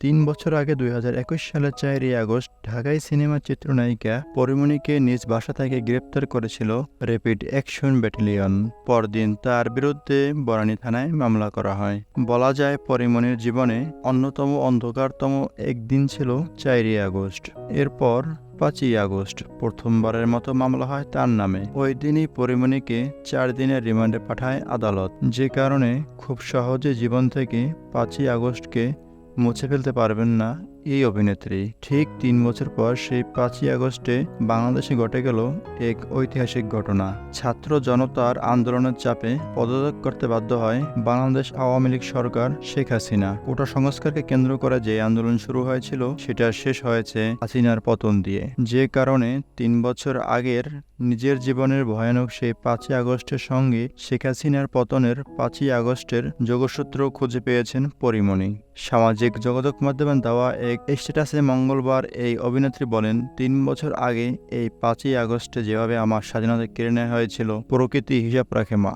তিন বছর আগে দুই হাজার একুশ সালের চারই আগস্ট ঢাকায় সিনেমার চিত্রনায়িকা পরিমণিকে নিজ বাসা থেকে গ্রেপ্তার করেছিল র্যাপিড অ্যাকশন ব্যাটালিয়ন। পরদিন তার বিরুদ্ধে বরানী থানায় মামলা করা হয়। বলা যায়, পরিমণির জীবনে অন্যতম অন্ধকারতম একদিন ছিল চারই আগস্ট। এরপর পাঁচই আগস্ট প্রথমবারের মতো মামলা হয় তার নামে। ওই দিনই পরিমণিকে চার দিনের রিমান্ডে পাঠায় আদালত। যে কারণে খুব সহজে জীবন থেকে পাঁচই আগস্টকে মুছে ফেলতে পারবেন না। এই অভিনেত্রী ঠিক তিন বছর পর সেই পাঁচই আগস্টে বাংলাদেশে ঘটে গেল এক ঐতিহাসিক ঘটনা। ছাত্র জনতার আন্দোলনের চাপে পদত্যাগ করতে বাধ্য হয় বাংলাদেশ আওয়ামী লীগ সরকার শেখ হাসিনা। কোটা সংস্কারকে কেন্দ্র করে যে আন্দোলন শুরু হয়েছিল, সেটা শেষ হয়েছে হাসিনার পতন দিয়ে। যে কারণে তিন বছর আগের নিজের জীবনের ভয়ানক সেই পাঁচই আগস্টের সঙ্গে শেখ হাসিনার পতনের পাঁচই আগস্টের যোগসূত্র খুঁজে পেয়েছেন পরিমণি। সামাজিক যোগাযোগ মাধ্যমে দেওয়া এক স্ট্যাটাসে মঙ্গলবার এই অভিনেত্রী বলেন, তিন বছর আগে এই পাঁচই আগস্টে যেভাবে আমার স্বাধীনতা কেড়ে নেওয়া হয়েছিল, প্রকৃতি হিসাব রাখে মা।